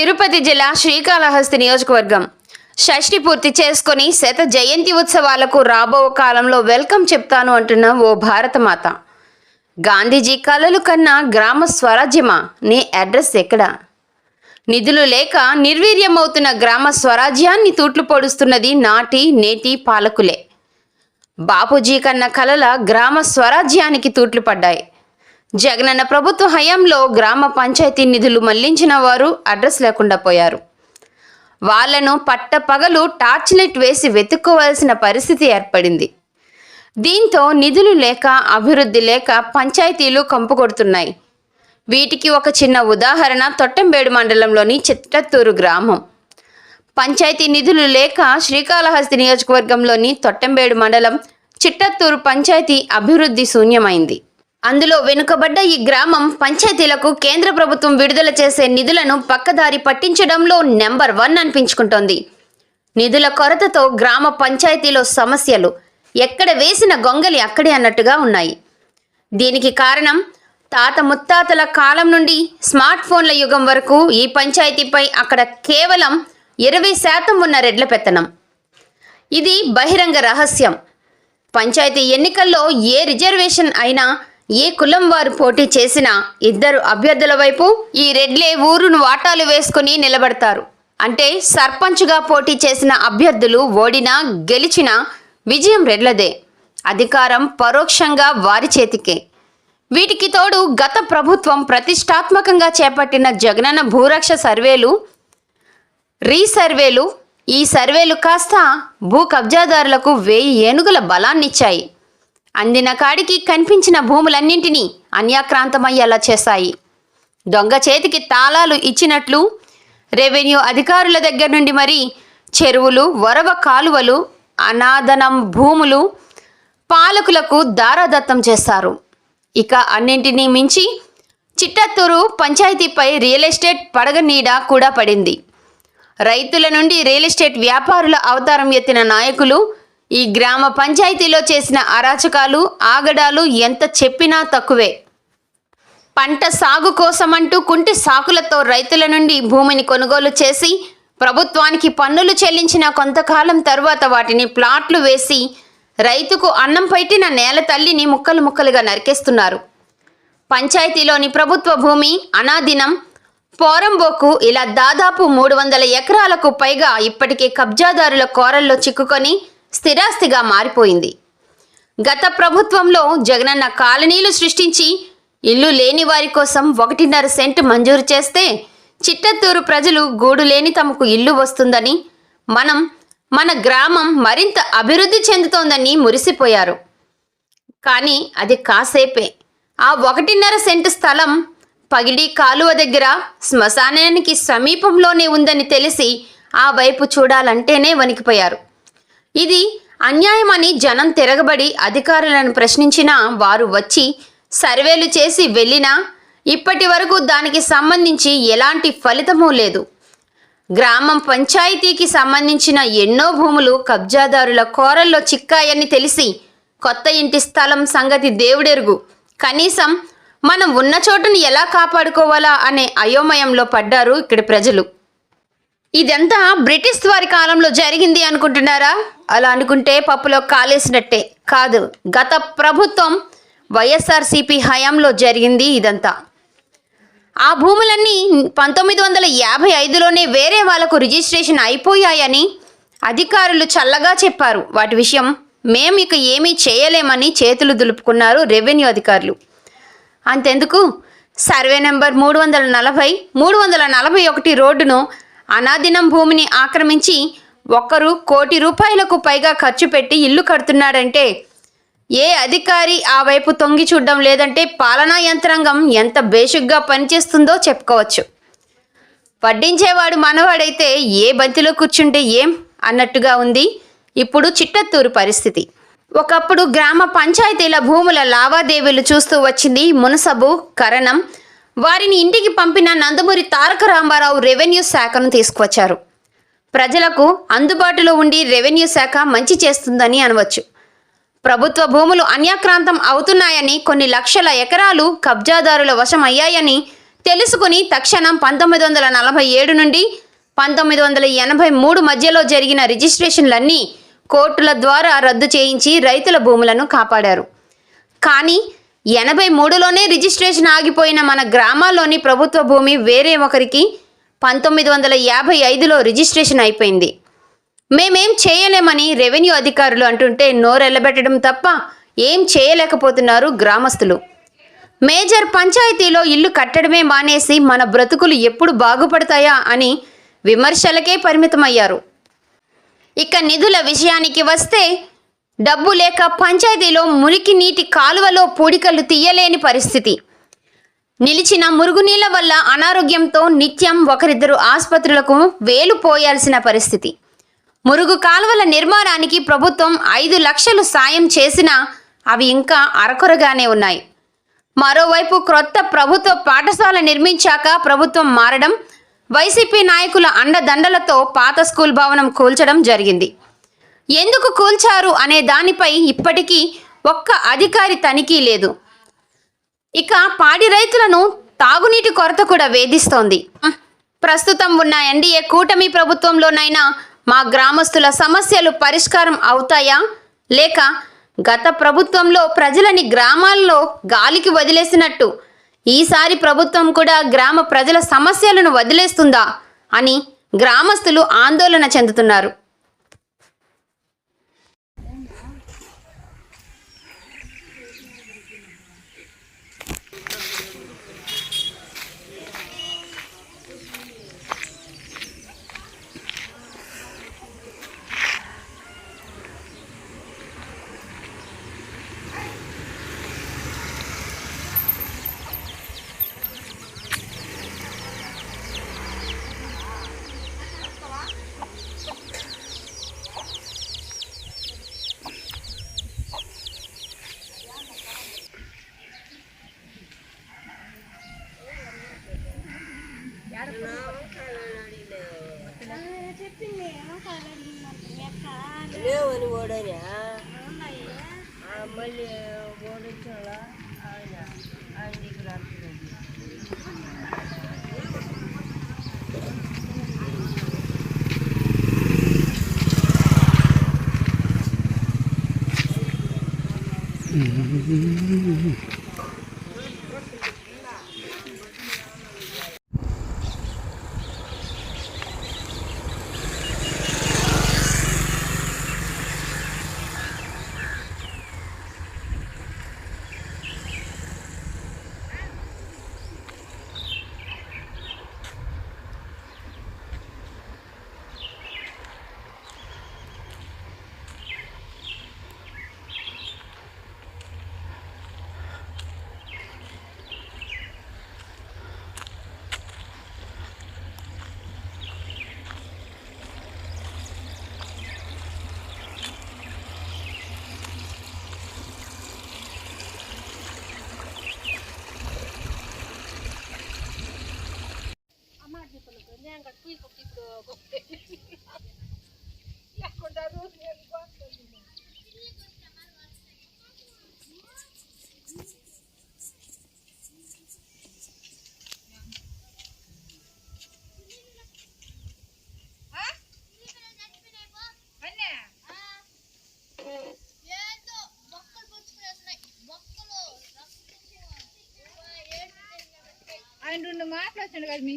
తిరుపతి జిల్లా శ్రీకాళహస్తి నియోజకవర్గం. షష్ఠి పూర్తి చేసుకొని శత జయంతి ఉత్సవాలకు రాబో కాలంలో వెల్కమ్ చెప్తాను అంటున్న ఓ భారతమాత. గాంధీజీ కలలు కన్నా గ్రామ స్వరాజ్యమా? నీ అడ్రస్ ఎక్కడ? నిధులు లేక నిర్వీర్యమవుతున్న గ్రామ స్వరాజ్యాన్ని తూట్లు పొడుస్తున్నది నాటి నేటి పాలకులే. బాపూజీ కన్న కలల గ్రామ స్వరాజ్యానికి తూట్లు పడ్డాయి. జగనన్న ప్రభుత్వ హయాంలో గ్రామ పంచాయతీ నిధులు మళ్ళించిన వారు అడ్రస్ లేకుండా పోయారు. వాళ్ళను పట్టపగలు టార్చ్ లైట్ వేసి వెతుక్కోవాల్సిన పరిస్థితి ఏర్పడింది. దీంతో నిధులు లేక అభివృద్ధి లేక పంచాయతీలు కంపుకొడుతున్నాయి వీటికి ఒక చిన్న ఉదాహరణ తొట్టంబేడు మండలంలోని చిట్టత్తూరు గ్రామం. పంచాయతీ నిధులు లేక శ్రీకాళహస్తి నియోజకవర్గంలోని తొట్టంబేడు మండలం చిట్టత్తూరు పంచాయతీ అభివృద్ధి శూన్యమైంది. అందులో వెనుకబడ్డ ఈ గ్రామం పంచాయతీలకు కేంద్ర ప్రభుత్వం విడుదల చేసే నిధులను పక్కదారి పట్టించడంలో నెంబర్ వన్ అనిపించుకుంటోంది. నిధుల కొరతతో గ్రామ పంచాయతీలో సమస్యలు ఎక్కడ వేసిన గొంగలి అక్కడే అన్నట్టుగా ఉన్నాయి. దీనికి కారణం తాత ముత్తాతల కాలం నుండి స్మార్ట్ ఫోన్ల యుగం వరకు ఈ పంచాయతీపై అక్కడ కేవలం ఇరవై శాతం ఉన్న రెడ్ల పెత్తనం. ఇది బహిరంగ రహస్యం. పంచాయతీ ఎన్నికల్లో ఏ రిజర్వేషన్ అయినా ఏ కులం వారు పోటీ చేసినా ఇద్దరు అభ్యర్థుల వైపు ఈ రెడ్లే ఊరును వాటాలు వేసుకుని నిలబడతారు. అంటే సర్పంచ్గా పోటీ చేసిన అభ్యర్థులు ఓడినా గెలిచినా విజయం రెడ్లదే. అధికారం పరోక్షంగా వారి చేతికే. వీటికి తోడు గత ప్రభుత్వం ప్రతిష్టాత్మకంగా చేపట్టిన జగనన్న భూరక్ష సర్వేలు రీసర్వేలు ఈ సర్వేలు కాస్త భూ కబ్జాదారులకు వేయి ఏనుగుల బలాన్నిచ్చాయి. అందిన కాడికి కనిపించిన భూములన్నింటినీ అన్యాక్రాంతమయ్యేలా చేశాయి. దొంగ చేతికి తాళాలు ఇచ్చినట్లు రెవెన్యూ అధికారుల దగ్గర నుండి మరి చెరువులు వరవ కాలువలు అనాదనం భూములు పాలకులకు దారాదత్తం చేశారు. ఇక అన్నింటినీ మించి చిట్టత్తూరు పంచాయతీపై రియల్ ఎస్టేట్ పడగ నీడ కూడా పడింది. రైతుల నుండి రియల్ ఎస్టేట్ వ్యాపారుల అవతారం ఎత్తిన నాయకులు ఈ గ్రామ పంచాయతీలో చేసిన అరాచకాలు ఆగడాలు ఎంత చెప్పినా తక్కువే. పంట సాగు కోసమంటూ కుంటి సాకులతో రైతుల నుండి భూమిని కొనుగోలు చేసి ప్రభుత్వానికి పన్నులు చెల్లించిన కొంతకాలం తర్వాత వాటిని ప్లాట్లు వేసి రైతుకు అన్నం పెట్టిన నేల తల్లిని ముక్కలు ముక్కలుగా నరికేస్తున్నారు. పంచాయతీలోని ప్రభుత్వ భూమి అనాదినం పోరంబోకు ఇలా దాదాపు మూడు వందల ఎకరాలకు పైగా ఇప్పటికే కబ్జాదారుల కోరల్లో చిక్కుకొని స్థిరాస్తిగా మారిపోయింది. గత ప్రభుత్వంలో జగనన్న కాలనీలు సృష్టించి ఇల్లు లేని వారి కోసం ఒకటిన్నర సెంట్ మంజూరు చేస్తే చిట్టత్తూరు ప్రజలు గూడు లేని తమకు ఇల్లు వస్తుందని మనం మన గ్రామం మరింత అభివృద్ధి చెందుతోందని మురిసిపోయారు. కానీ అది కాసేపే. ఆ ఒకటిన్నర సెంటు స్థలం పగిడి కాలువ దగ్గర శ్మశానానికి సమీపంలోనే ఉందని తెలిసి ఆ వైపు చూడాలంటేనే వణికిపోయారు. ఇది అన్యాయమని జనం తిరగబడి అధికారులను ప్రశ్నించినా వారు వచ్చి సర్వేలు చేసి వెళ్ళినా ఇప్పటి వరకు దానికి సంబంధించి ఎలాంటి ఫలితమూ లేదు. గ్రామం పంచాయతీకి సంబంధించిన ఎన్నో భూములు కబ్జాదారుల కోరల్లో చిక్కాయని తెలిసి కొత్త ఇంటి స్థలం సంగతి దేవుడెరుగు. కనీసం మనం ఉన్న చోటును ఎలా కాపాడుకోవాలా అనే అయోమయంలో పడ్డారు ఇక్కడి ప్రజలు. ఇదంతా బ్రిటిష్ వారి కాలంలో జరిగింది అనుకుంటున్నారా? అలా అనుకుంటే పప్పులో కాలేసినట్టే. కాదు గత ప్రభుత్వం వైఎస్ఆర్సీపీ హయాంలో జరిగింది ఇదంతా. ఆ భూములన్నీ పంతొమ్మిది వందల యాభై ఐదులోనే వేరే వాళ్ళకు రిజిస్ట్రేషన్ అయిపోయాయని అధికారులు చల్లగా చెప్పారు. వాటి విషయం మేము ఇక ఏమీ చేయలేమని చేతులు దులుపుకున్నారు రెవెన్యూ అధికారులు. అంతెందుకు? సర్వే నెంబర్ మూడు వందల నలభై మూడు వందల నలభై ఒకటి రోడ్డును అనాదినం భూమిని ఆక్రమించి ఒక్కరు కోటి రూపాయలకు పైగా ఖర్చు పెట్టి ఇల్లు కడుతున్నాడంటే ఏ అధికారి ఆ వైపు తొంగి చూడడం లేదంటే పాలనా యంత్రాంగం ఎంత బేషుగ్గా పనిచేస్తుందో చెప్పుకోవచ్చు. వడ్డించేవాడు మనవాడైతే ఏ బంతిలో కూర్చుంటే ఏం అన్నట్టుగా ఉంది ఇప్పుడు చిట్టత్తూరు పరిస్థితి. ఒకప్పుడు గ్రామ పంచాయతీల భూముల లావాదేవీలు చూస్తూ వచ్చింది మునసబు కరణం వారిని ఇంటికి పంపిన నందమూరి తారక రామారావు రెవెన్యూ శాఖను తీసుకువచ్చారు. ప్రజలకు అందుబాటులో ఉండి రెవెన్యూ శాఖ మంచి చేస్తుందని అనవచ్చు. ప్రభుత్వ భూములు అన్యాక్రాంతం అవుతున్నాయని కొన్ని లక్షల ఎకరాలు కబ్జాదారుల వశమయ్యాయని తెలుసుకుని తక్షణం పంతొమ్మిది వందల నలభై ఏడు నుండి పంతొమ్మిది వందల ఎనభై మూడు మధ్యలో జరిగిన రిజిస్ట్రేషన్లన్నీ కోర్టుల ద్వారా రద్దు చేయించి రైతుల భూములను కాపాడారు. కానీ ఎనభై మూడులోనే రిజిస్ట్రేషన్ ఆగిపోయిన మన గ్రామాల్లోని ప్రభుత్వ భూమి వేరే ఒకరికి పంతొమ్మిది వందల యాభై ఐదులో రిజిస్ట్రేషన్ అయిపోయింది. మేమేం చేయలేమని రెవెన్యూ అధికారులు అంటుంటే నోరెల్లబెట్టడం తప్ప ఏం చేయలేకపోతున్నారు గ్రామస్తులు. మేజర్ పంచాయతీలో ఇల్లు కట్టడమే మానేసి మన బ్రతుకులు ఎప్పుడు బాగుపడతాయా అని విమర్శలకే పరిమితమయ్యారు. ఇక నిధుల విషయానికి వస్తే డబ్బు లేక పంచాయతీలో మురికి నీటి కాలువలో పూడికలు తీయలేని పరిస్థితి. నిలిచిన మురుగునీళ్ళ వల్ల అనారోగ్యంతో నిత్యం ఒకరిద్దరు ఆసుపత్రులకు వేలు పోయాల్సిన పరిస్థితి. మురుగు కాలువల నిర్మాణానికి ప్రభుత్వం ఐదు లక్షలు సాయం చేసినా అవి ఇంకా అరకొరగానే ఉన్నాయి. మరోవైపు క్రొత్త ప్రభుత్వ పాఠశాల నిర్మించాక ప్రభుత్వం మారడం వైసీపీ నాయకుల అండదండలతో పాత స్కూల్ భవనం కూల్చడం జరిగింది. ఎందుకు కూల్చారు అనే దానిపై ఇప్పటికీ ఒక్క అధికారి తనిఖీ లేదు. ఇక పాడి రైతులను తాగునీటి కొరత కూడా వేధిస్తోంది. ప్రస్తుతం ఉన్న ఎన్డీఏ కూటమి ప్రభుత్వంలోనైనా మా గ్రామస్తుల సమస్యలు పరిష్కారం అవుతాయా? లేక గత ప్రభుత్వంలో ప్రజలని గ్రామాల్లో గాలికి వదిలేసినట్టు ఈసారి ప్రభుత్వం కూడా గ్రామ ప్రజల సమస్యలను వదిలేస్తుందా అని గ్రామస్తులు ఆందోళన చెందుతున్నారు. లేవని ఓడని మళ్ళీ ఓడించాల ఆయన ఆయన ఇక్కడ पण ज्यांगा तुई को कितलो రెండు మాటలు వచ్చాడు కదా మీ